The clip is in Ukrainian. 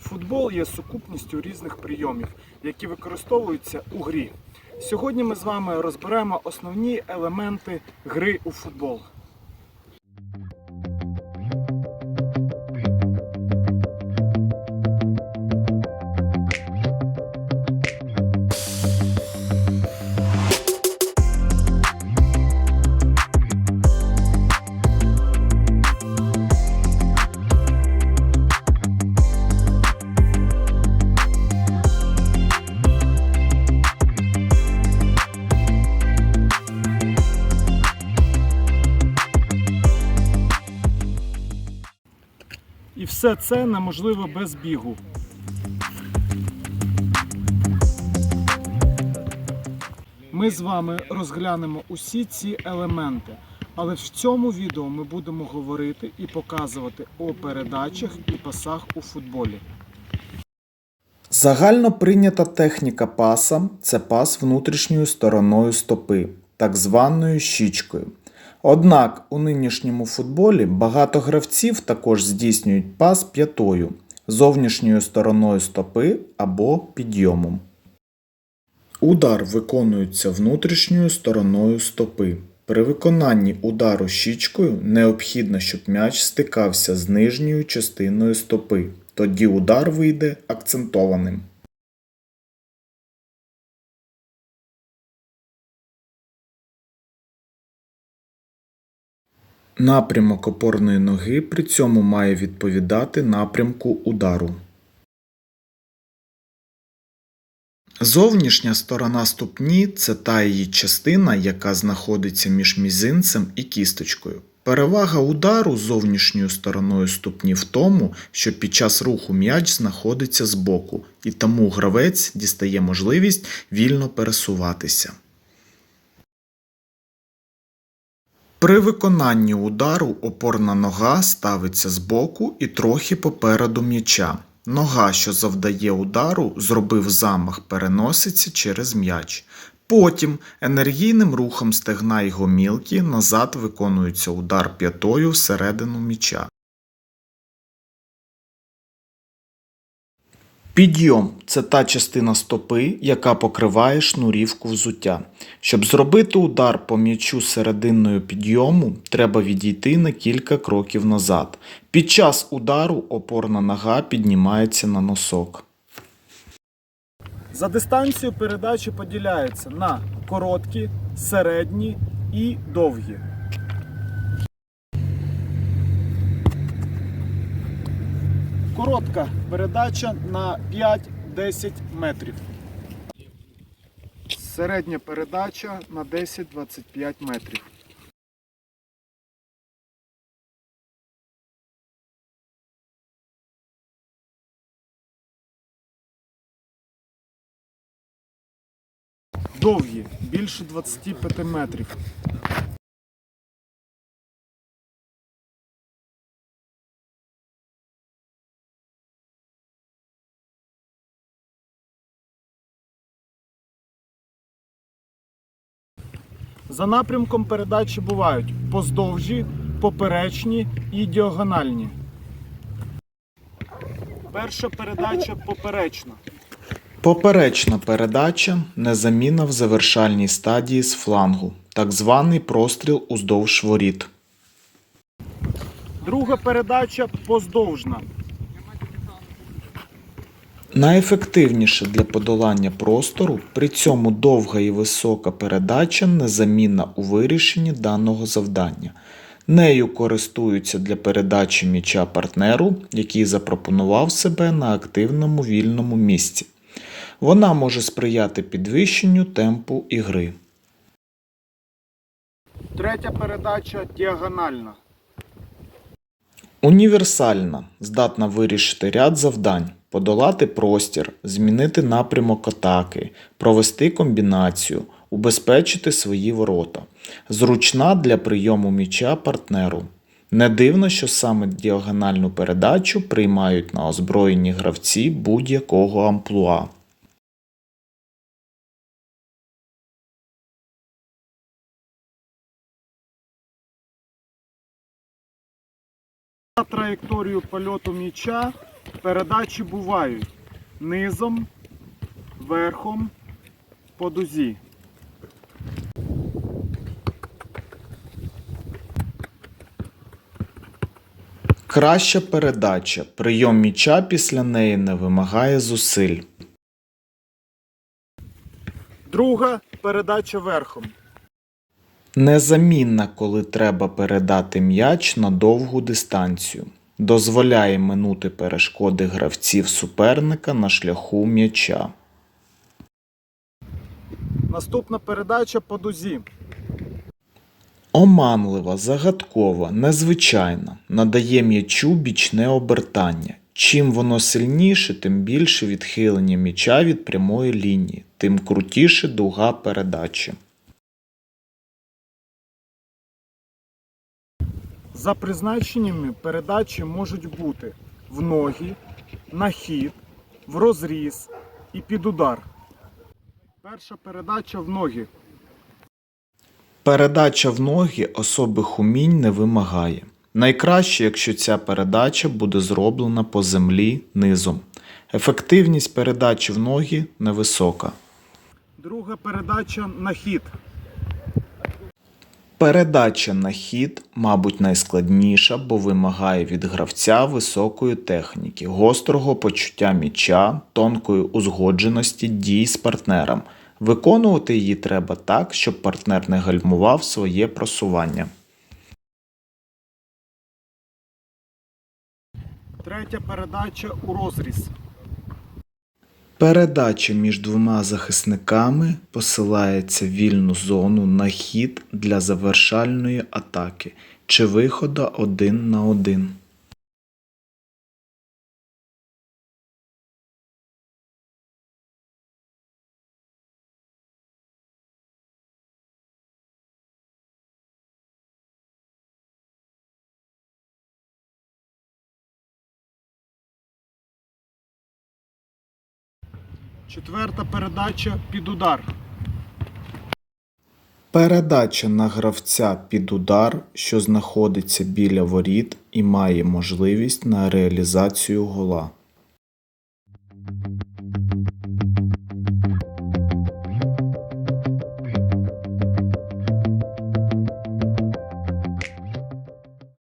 Футбол є сукупністю різних прийомів, які використовуються у грі. Сьогодні ми з вами розберемо основні елементи гри у футбол. Все це неможливо без бігу. Ми з вами розглянемо усі ці елементи, але в цьому відео ми будемо говорити і показувати о передачах і пасах у футболі. Загально прийнята техніка паса це пас внутрішньою стороною стопи, так званою щічкою. Однак у нинішньому футболі багато гравців також здійснюють пас п'ятою, зовнішньою стороною стопи або підйомом. Удар виконується внутрішньою стороною стопи. При виконанні удару щічкою необхідно, щоб м'яч стикався з нижньою частиною стопи. Тоді удар вийде акцентованим. Напрямок опорної ноги при цьому має відповідати напрямку удару. Зовнішня сторона ступні це та її частина, яка знаходиться між мізинцем і кісточкою. Перевага удару зовнішньою стороною ступні в тому, що під час руху м'яч знаходиться збоку, і тому гравець дістає можливість вільно пересуватися. При виконанні удару опорна нога ставиться збоку і трохи попереду м'яча. Нога, що завдає удару, зробив замах, переноситься через м'яч. Потім енергійним рухом стегна й гомілки назад виконується удар п'ятою всередину м'яча. Підйом це та частина стопи, яка покриває шнурівку взуття. Щоб зробити удар по м'ячу серединою підйому, треба відійти на кілька кроків назад. Під час удару опорна нога піднімається на носок. За дистанцією передачі поділяються на короткі, середні і довгі. Коротка передача на 5-10 метрів. Середня передача на 10-25 метрів. Довгі, більше 25 метрів. За напрямком передачі бувають поздовжі, поперечні і діагональні. Перша передача поперечна. Поперечна передача незамінна в завершальній стадії з флангу, так званий простріл уздовж воріт. Друга передача поздовжна. Найефективніше для подолання простору, при цьому довга і висока передача незамінна у вирішенні даного завдання. Нею користуються для передачі м'яча партнеру, який запропонував себе на активному вільному місці. Вона може сприяти підвищенню темпу ігри. Третя передача діагональна. Універсальна, здатна вирішити ряд завдань, подолати простір, змінити напрямок атаки, провести комбінацію, убезпечити свої ворота. Зручна для прийому м'яча партнеру. Не дивно, що саме діагональну передачу приймають на озброєні гравці будь-якого амплуа. Траєкторію польоту м'яча Передачі бувають низом, верхом, по дузі. Краща передача. Прийом м'яча після неї не вимагає зусиль. Друга передача верхом. Незамінна, коли треба передати м'яч на довгу дистанцію. Дозволяє минути перешкоди гравців суперника на шляху м'яча. Наступна передача по дузі. Оманлива, загадкова, незвичайна, надає м'ячу бічне обертання. Чим воно сильніше, тим більше відхилення м'яча від прямої лінії, тим крутіше дуга передачі. За призначеннями передачі можуть бути в ноги, на хід, в розріз і під удар. Перша передача в ноги. Передача в ноги особих умінь не вимагає. Найкраще, якщо ця передача буде зроблена по землі низом. Ефективність передачі в ноги невисока. Друга передача на хід. Передача на хід, мабуть, найскладніша, бо вимагає від гравця високої техніки, гострого почуття м'яча, тонкої узгодженості дій з партнером. Виконувати її треба так, щоб партнер не гальмував своє просування. Третя передача у розріз. Передача між двома захисниками посилається в вільну зону на хід для завершальної атаки чи виходу один на один. Четверта передача під удар. Передача на гравця під удар, що знаходиться біля воріт і має можливість на реалізацію гола.